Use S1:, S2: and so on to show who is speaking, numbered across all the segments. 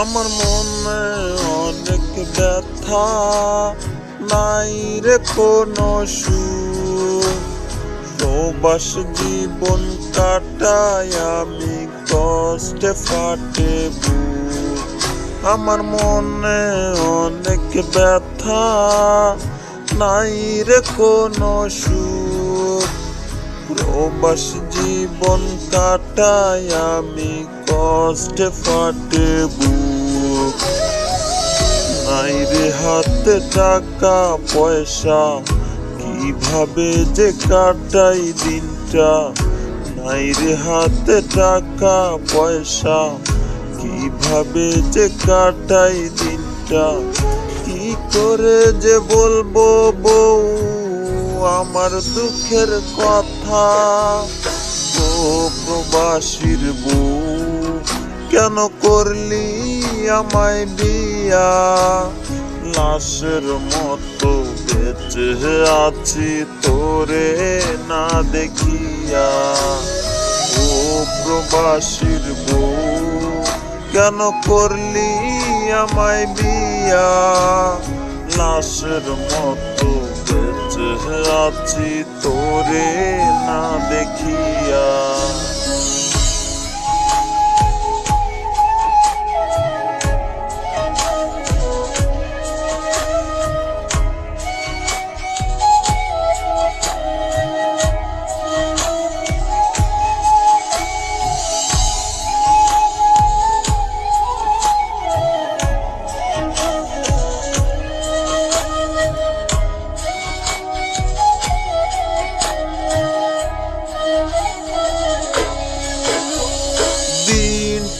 S1: আমার মনে অনেক ব্যথা, নাই রে কোনো সুখ। প্রবাস জীবন কাটায় আমি, কষ্টে ফাটে আমার মনে অনেক ব্যথা, নাই রে কোনো সুখ। প্রবাস জীবন কাটায় আমি, কষ্টে ফাটে বুক। নাই রে হাতে টাকা, পয়সা। কীভাবে যে কাটাই দিনটা? নাই রে হাতে টাকা, পয়সা। কীভাবে যে কাটাই দিনটা? কি করে যে বলব বউ, আমার দুঃখের কথা। ও প্রবাসীর বউ কেন করলি আমায় বিয়া লাশের মতো বেঁচে আছি তোরে না দেখিয়া। ও প্রবাসীর বউ, কেন করলি আমায় বিয়া লাশের মতো বেঁচে আছি তোরে না দেখিয়া।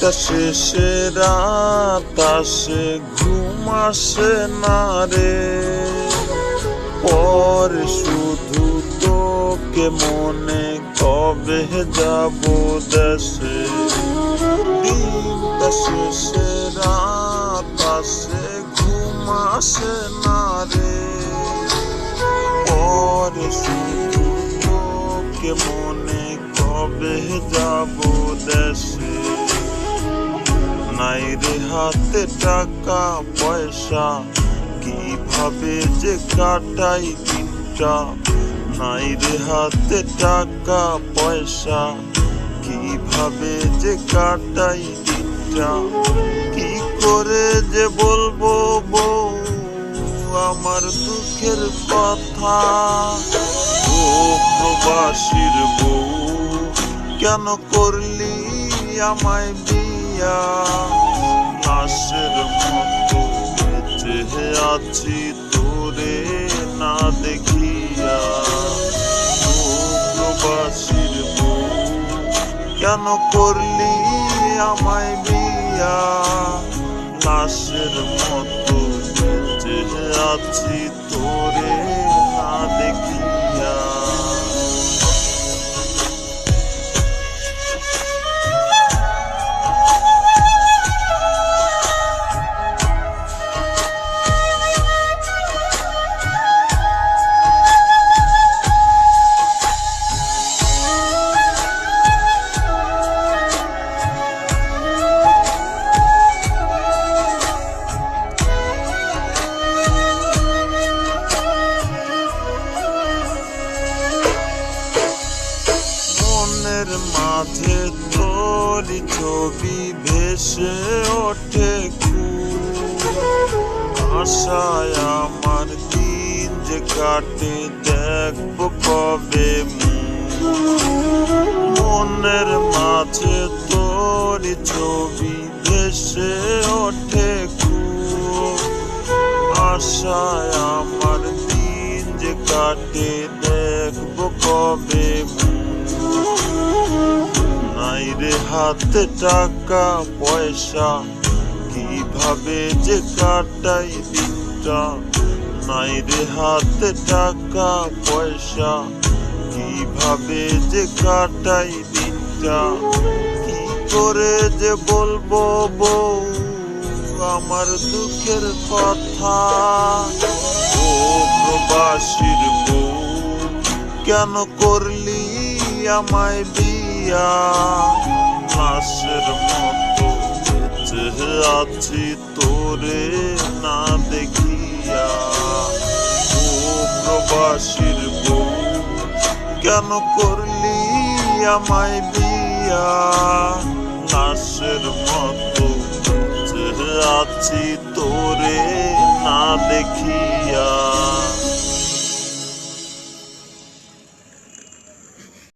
S1: দিনটা শেষে রাত আসে ঘুম আসে না রে। পরে শুধু তোকে মনে কবে যাব দেশে। দিনটা শেষে রাত আসে ঘুম আসে না রে। পরে শুধু তোকে মনে কবে যাব দেশে। নাই রে হাতে টাকা, পয়সা। কীভাবে যে কাটাই দিনটা? নাই রে হাতে টাকা, পয়সা। কীভাবে যে কাটাই দিনটা? কি করে যে বলব বউ, আমার দুঃখের কথা। ও প্রবাসীর বউ, কেন করলি আমায় বিয়া? লাশের মতো বেঁচে আছি তোরে না দেখিয়া। প্রবাসীর বউ কেন করলি আমায় বিয়া? লাশের মতো বেঁচে আছি তোরে না দেখিয়া। মাঝে তোরি ছবি ভেসে ওঠে আশায় আমার দিন যে কাটে, দেখব কবে। মনের মাঝে তোরি ছবি ভেসে ওঠে আশায় আমার দিন যে কাটে, দেখব কবে মুখ। নাই রে হাতে টাকা, পয়সা, কীভাবে যে কাটাই দিনটা? নাই রে হাতে টাকা, পয়সা, কীভাবে যে কাটাই দিনটা? কি করে যে বলব বউ, আমার দুঃখের কথা? ও প্রবাসীর বউ, কেন করলি আমায় বিয়া লাশের মতো বেঁচে আছি তোরে না দেখিয়া। ও প্রবাসীর বউ, কেন করলি আমায় বিয়া নাশের মতো যে আছি তোরে না দেখিয়া।